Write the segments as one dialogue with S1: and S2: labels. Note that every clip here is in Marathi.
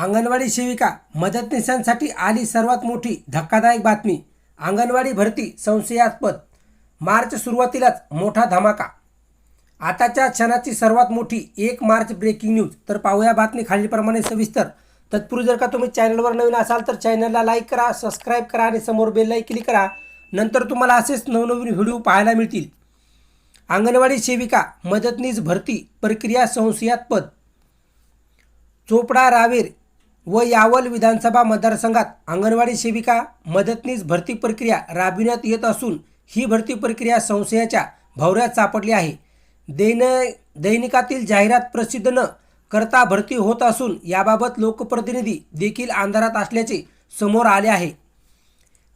S1: अंगणवाडी सेविका मदतनीसांसाठी आली सर्वात मोठी धक्कादायक बातमी. अंगणवाडी भरती संशयास्पद. मार्च सुरुवातीलाच मोठा धमाका. आताच्या क्षणाची सर्वात मोठी एक मार्च ब्रेकिंग न्यूज. तर पाहूया बातमी खालीलप्रमाणे सविस्तर. तत्पूर्वी जर का तुम्ही चॅनलवर नवीन असाल तर चॅनलला लाईक करा सबस्क्राईब करा आणि समोर बेललाही क्लिक करा. नंतर तुम्हाला असेच नवनवीन व्हिडिओ पाहायला मिळतील. अंगणवाडी सेविका मदतनीस भरती प्रक्रिया संशयास्पद. चोपडा रावेर व यावल विधानसभा मतदारसंघात अंगणवाडी सेविका मदतनीस भरती प्रक्रिया राबविण्यात येत असून ही भरती प्रक्रिया संशयाच्या भवऱ्यात सापडली आहे. दैन दैनिकातील जाहिरात प्रसिद्ध न करता भरती होत असून याबाबत लोकप्रतिनिधी देखील अंधारात असल्याचे समोर आले आहे.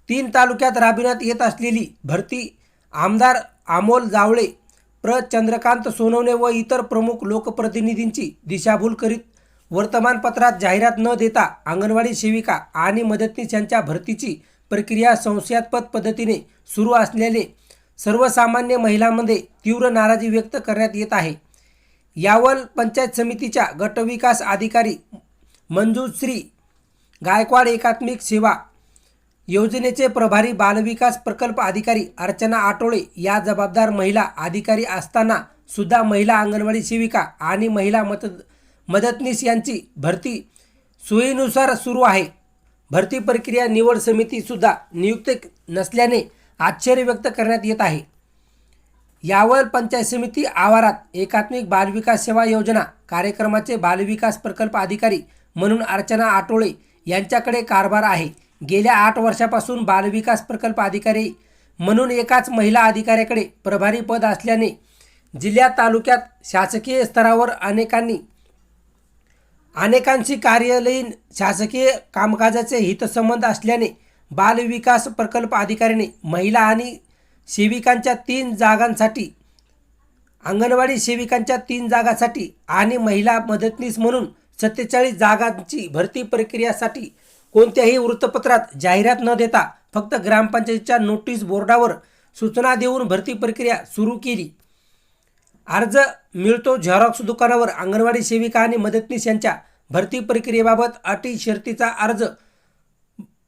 S1: तीन तालुक्यात राबविण्यात येत असलेली भरती आमदार अमोल जावळे प्र. चंद्रकांत सोनवणे व इतर प्रमुख लोकप्रतिनिधींची दिशाभूल करीत वर्तमानपत्रात जाहिरात न देता अंगणवाडी सेविका आणि मदतनीस यांच्या भरतीची प्रक्रिया संशयास्पद पद्धतीने सुरू असलेले सर्वसामान्य महिलांमध्ये तीव्र नाराजी व्यक्त करण्यात येत आहे. यावल पंचायत समितीच्या गटविकास अधिकारी मंजूश्री गायकवाड एकात्मिक सेवा योजनेचे प्रभारी बालविकास प्रकल्प अधिकारी अर्चना आटोळे या जबाबदार महिला अधिकारी असताना सुद्धा महिला अंगणवाडी सेविका आणि महिला मत मदतनीस यांची भरती सोयीनुसार सुरू आहे. भरती प्रक्रिया निवड समितीसुद्धा नियुक्त नसल्याने आश्चर्य व्यक्त करण्यात येत आहे. यावर पंचायत समिती आवारात एकात्मिक बालविकास सेवा योजना कार्यक्रमाचे बालविकास प्रकल्प अधिकारी म्हणून अर्चना आटोळे यांच्याकडे कारभार आहे. गेल्या आठ वर्षापासून बालविकास प्रकल्प अधिकारी म्हणून एकाच महिला अधिकाऱ्याकडे प्रभारी पद असल्याने जिल्ह्यात तालुक्यात शासकीय स्तरावर अनेकांनी अनेकांशी कार्यालयीन शासकीय कामकाजाचे हितसंबंध असल्याने बालविकास प्रकल्प अधिकाऱ्याने महिला आणि सेविकांच्या तीन जागांसाठी अंगणवाडी सेविकांच्या तीन जागांसाठी आणि महिला मदतनीस म्हणून सत्तेचाळीस जागांची भरती प्रक्रियासाठी कोणत्याही वृत्तपत्रात जाहिरात न देता फक्त ग्रामपंचायतीच्या नोटीस बोर्डावर सूचना देऊन भरती प्रक्रिया सुरू केली. अर्ज मिळतो झेरॉक्स दुकानावर. अंगणवाडी सेविका आणि मदतनीस यांच्या भरती प्रक्रियेबाबत अटी शर्तीचा अर्ज.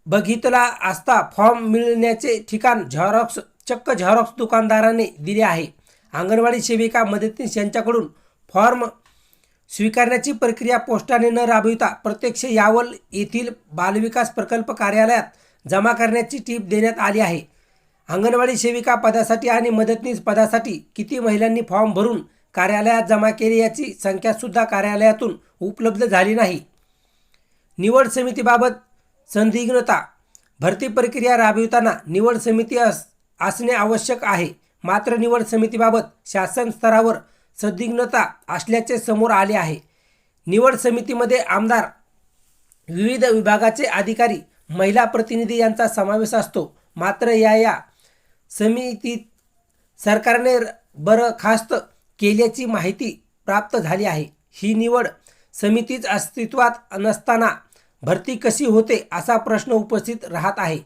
S1: बघितला असता फॉर्म मिळण्याचे ठिकाण झेरॉक्स चक्क झेरॉक्स दुकानदाराने दिले आहे. अंगणवाडी सेविका मदतनीस यांच्याकडून फॉर्म स्वीकारण्याची प्रक्रिया पोस्टाने न राबविता प्रत्यक्ष यावल येथील बालविकास प्रकल्प कार्यालयात जमा करण्याची टीप देण्यात आली आहे. अंगणवाडी सेविका पदासाठी आणि मदतनीस पदासाठी किती महिलांनी फॉर्म भरून कार्यालयात जमा केली याची संख्यासुद्धा कार्यालयातून उपलब्ध झाली नाही. निवड समितीबाबत संदिग्धता. भरती प्रक्रिया राबविताना निवड समिती अस असणे आवश्यक आहे. मात्र निवड समितीबाबत शासन स्तरावर संदिग्धता असल्याचे समोर आले आहे. निवड समितीमध्ये आमदार विविध विभागाचे अधिकारी महिला प्रतिनिधी यांचा समावेश असतो. मात्र या या समितीत सरकारने बरखास्त केल्याची माहिती प्राप्त झाली आहे. ही निवड समितीच अस्तित्वात नसताना भरती कशी होते असा प्रश्न उपस्थित राहत आहे.